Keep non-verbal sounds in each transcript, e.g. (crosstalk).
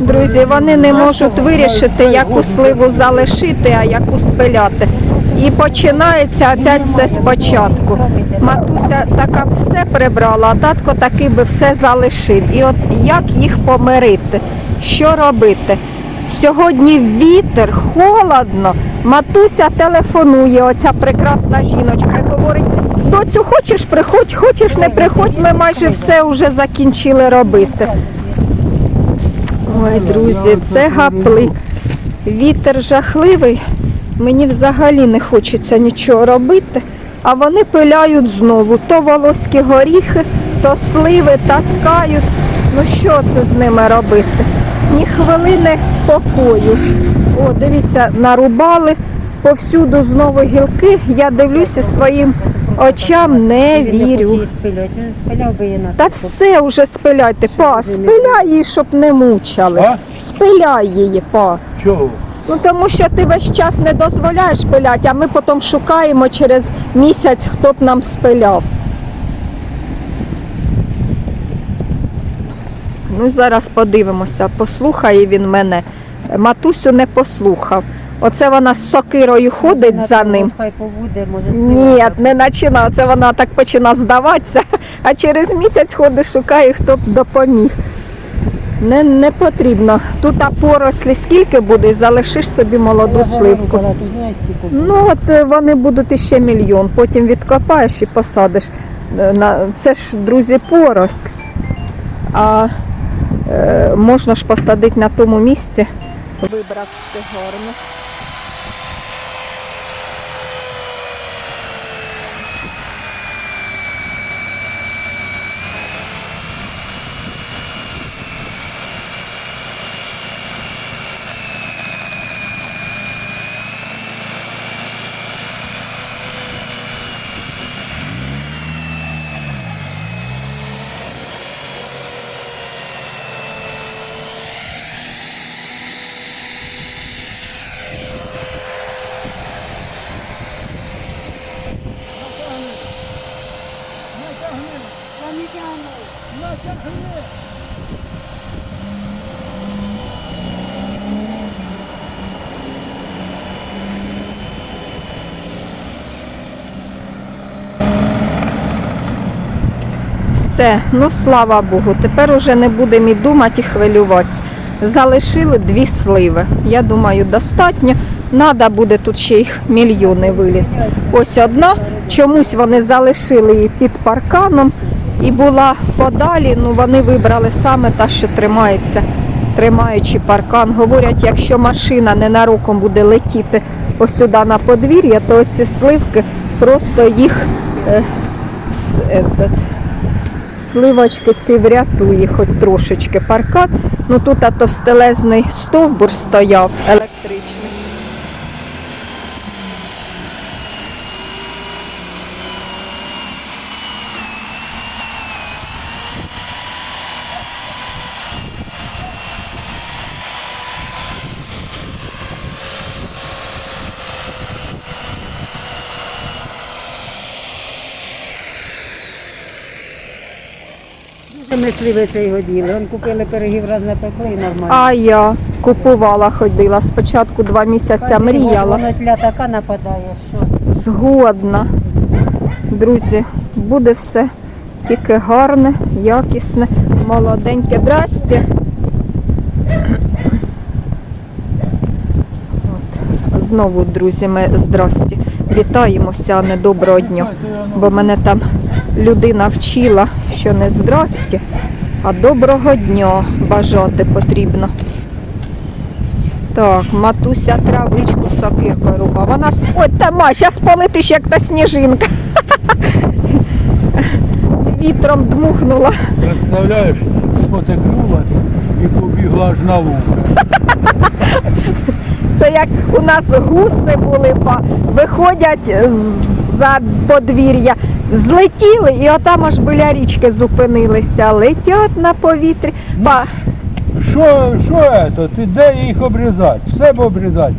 Друзі, вони не можуть вирішити, яку сливу залишити, а яку спиляти. І починається опять все спочатку. Матуся така все прибрала, а татко таки би все залишив. І от як їх помирити? Що робити? Сьогодні вітер, холодно. Матуся телефонує, оця прекрасна жіночка, і говорить: доцю, хочеш приходь, хочеш не приходь, ми майже все вже закінчили робити. Ой, друзі, це гаплик. Вітер жахливий. Мені взагалі не хочеться нічого робити. А вони пиляють знову. То волоські горіхи, то сливи таскають. Ну що це з ними робити? Ні хвилини покою. О, дивіться, нарубали повсюду знову гілки. Я дивлюся своїм очам, не не вірю. спиляти. Та все вже спиляйте, па, спиляй її, щоб не мучили. А? Спиляй її, па. Чого? Ну тому що ти весь час не дозволяєш пиляти, а ми потім шукаємо через місяць, хто б нам спиляв. Ну, зараз подивимося, послухає він мене. Матусю не послухав. Оце вона з сокирою ходить за ним. Хай побуде, може Ні, не починає. Це вона так починає здаватися, а через місяць ходить, шукає, хто б допоміг. Не, не потрібно. Тут а порослі скільки буде, залишиш собі молоду сливку. Ну от е, вони будуть іще мільйон. Потім відкопаєш і посадиш. Е, Це ж, друзі, поросль. А е, можна ж посадити на тому місці. Вибрати гарно. Все, ну слава Богу, тепер уже не будемо і думати і хвилюватися. Залишили дві сливи. Я думаю, достатньо. Надо буде тут ще їх мільйони виліз. Ось одна. Чомусь вони залишили її під парканом і була подалі. Ну вони вибрали саме та, що тримається, тримаючи паркан. Говорять, якщо машина ненароком буде летіти ось сюди на подвір'я, то ці сливки просто їх е, этот, Сливочки ці врятує хоч трошечки паркан. Ну тут товстелезний стовбур стояв електричний. Дуже ми сливи цей годіли. Он купили пирогів раз напекли і нормально. А я купувала, ходила. Спочатку два місяці мріяла. Тля така нападає, що Згодна. Друзі, буде все тільки гарне, якісне, молоденьке. Здрасте. От. Знову, друзі, ми здрасті. Вітаємося, а не доброго дня. Бо мене там людина вчила, що не здрасті, а доброго дня бажати потрібно. Так, матуся травичку сокиркою руба. Вона Ой, тама, зараз полетиш, як та сніжинка. (laughs) Вітром дмухнула. Представляєш, спотикнулась і побігла аж на луг. (laughs) Це як у нас гуси були, виходять за подвір'я, злетіли і отам аж біля річки зупинилися. Летять на повітрі. Па, Що, що це? Ти де їх обрізати? Все б обрізати.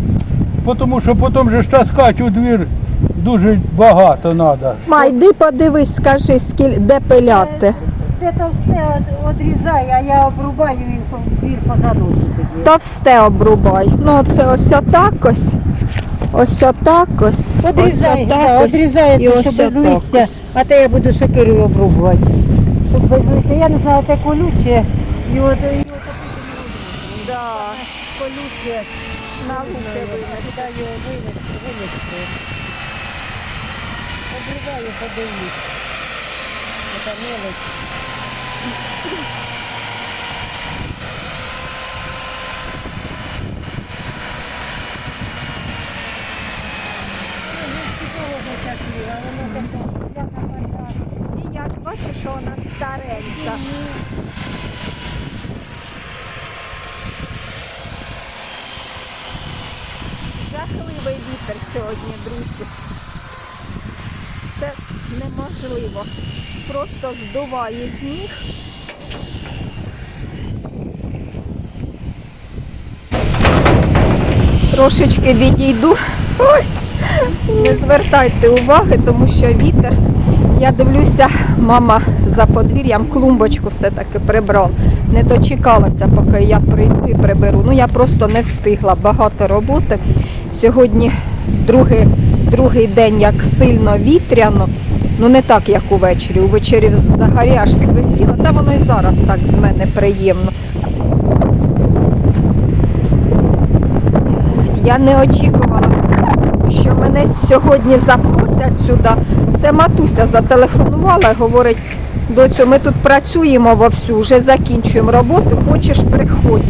Тому що потім же ж таскати у двір дуже багато треба. ма, йди подивись, скажи, скіль, де пиляти. то все од- одрізай, а я обрубаю він по- двір по заносу тоді. Товсте обрубай. Ну, це ось отак ось. Ось отак ось. Одрізай, ось да, ось, і одрізається, ось щоб без отак листя, ось. а то я буду сокирою обрубувати. Щоб без листя. Я не знаю, те колюче, і от, і от Да. колюче. На луки Куди його винести, винести. Обрубаю, подивлюсь. Це мелочь. І я ж бачу, що вона старенька. Жахливий вітер сьогодні, друзі. Це неможливо. Просто здуває сніг. Трошечки відійду. Ой, не звертайте уваги, тому що вітер. Я дивлюся, мама за подвір'ям клумбочку все-таки прибрала. Не дочекалася, поки я прийду і приберу. Ну я просто не встигла багато роботи. Сьогодні другий, другий день, як сильно вітряно. Ну не так, як увечері. Увечері взагалі аж свистіло. Та воно і зараз так в мене приємно. Я не очікувала, що мене сьогодні запросять сюди. Це матуся зателефонувала і говорить, доцю, ми тут працюємо вовсю, вже закінчуємо роботу, хочеш приходь,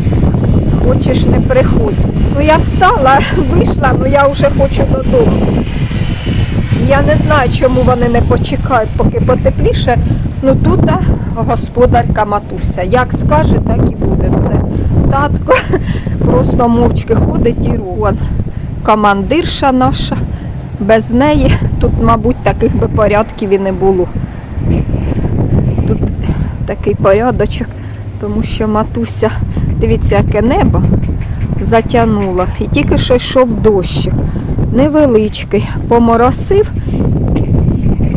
хочеш не приходь. Ну я встала, (laughs) вийшла, ну я вже хочу додому. Я не знаю, чому вони не почекають, поки потепліше. Ну тут господарка матуся. Як скаже, так і буде все. Татко (laughs) просто мовчки ходить і рон. Командирша наша. Без неї тут, мабуть, таких би порядків і не було. Тут такий порядочок, тому що матуся, дивіться, яке небо затягнуло. І тільки що йшов дощик. Невеличкий, поморосив.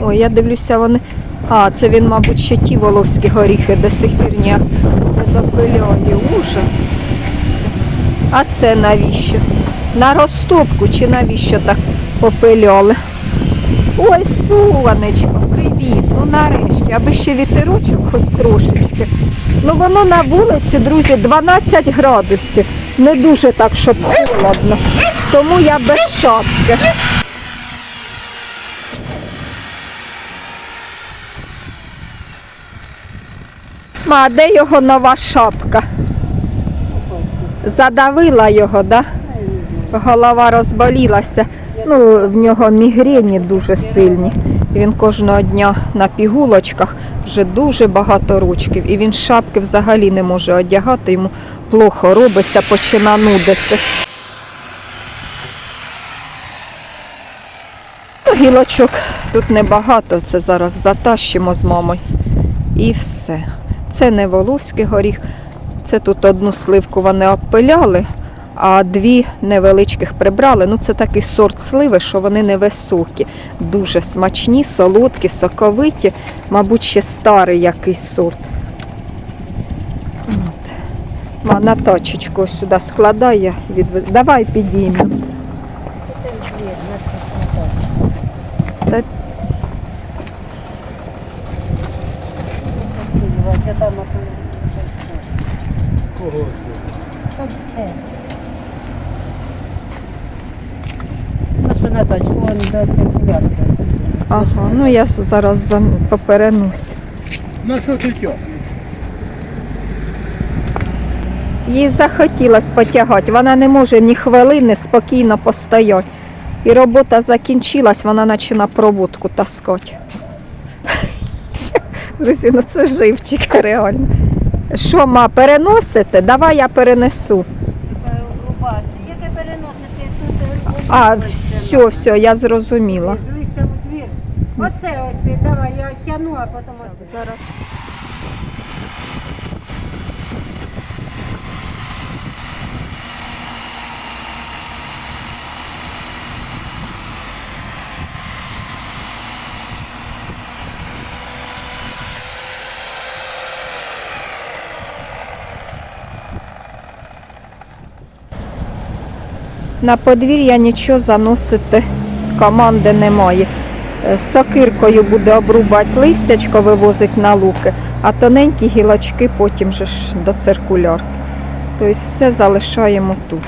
Ой, я дивлюся, вони. А, це він, мабуть, ще ті воловські горіхи до сих пір ніяк не допиляє. Ужас. А це навіщо? На розтопку чи навіщо так попиляли? Ой, сонечко, привіт. Ну нарешті, аби ще вітерочок хоч трошечки. Ну воно на вулиці, друзі, 12 градусів. Не дуже так, щоб холодно. Тому я без шапки. А де його нова шапка? Задавила його, да? Голова розболілася. Ну, в нього мігрені дуже сильні. Він кожного дня на пігулочках вже дуже багато рочків. І він шапки взагалі не може одягати, йому плохо робиться, почина нудити. Ну, Гілочок тут небагато, це зараз затащимо з мамою. І все. Це не волоський горіх. Це тут одну сливку вони обпиляли, а дві невеличких прибрали. Ну, це такий сорт сливи, що вони невисокі. Дуже смачні, солодкі, соковиті. Мабуть, ще старий якийсь сорт. От. Ма, на тачечку сюди складай, відвез... Давай підіймемо. Та Кого? На точку, вон до циркулярки. Ага, ну я зараз за... поперенусь. На що ти тьо? Їй захотілося потягати. Вона не може ні хвилини спокійно постояти. І робота закінчилась, вона почала проводку таскати. (laughs) Друзі, ну це живчик реально. Що, ма, переносите? Давай я перенесу. Обрубати. Яке переносити тут? е, А, все, все, я зрозуміла. З у двір. Оце ось, давай, я тяну, а потім. Зараз. На подвір'я нічого заносити команди немає. Е, Сокиркою буде обрубати листячко, вивозить на луки, а тоненькі гілочки потім же ж до циркулярки. Тобто все залишаємо тут.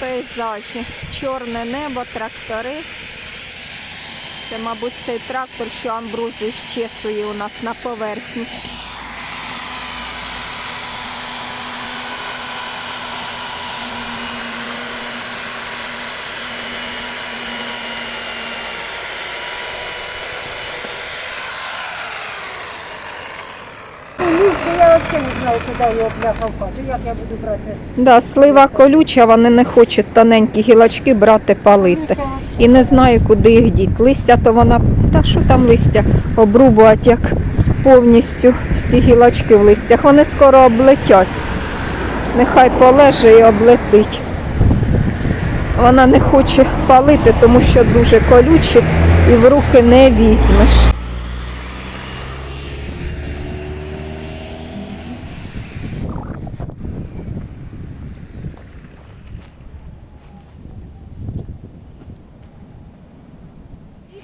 Пейзажі. Чорне небо, трактори. Це, мабуть, цей трактор, що амбрузію щесує у нас на поверхні. Я взагалі не знаю, куди його бляха впасти. Як я буду брати? Да, слива колюча, вони не хочуть тоненькі гілочки брати, палити. І не знаю, куди їх діти. Листя то вона, та що там листя, обрубувати як повністю всі гілочки в листях. Вони скоро облетять. Нехай полеже і облетить. Вона не хоче палити, тому що дуже колючі і в руки не візьмеш.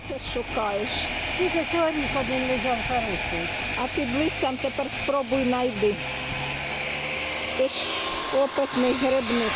Ти шукаєш. Тільки сьогодні один лежав хороший. А під листям тепер спробуй знайди. Ти ж опитний грибник.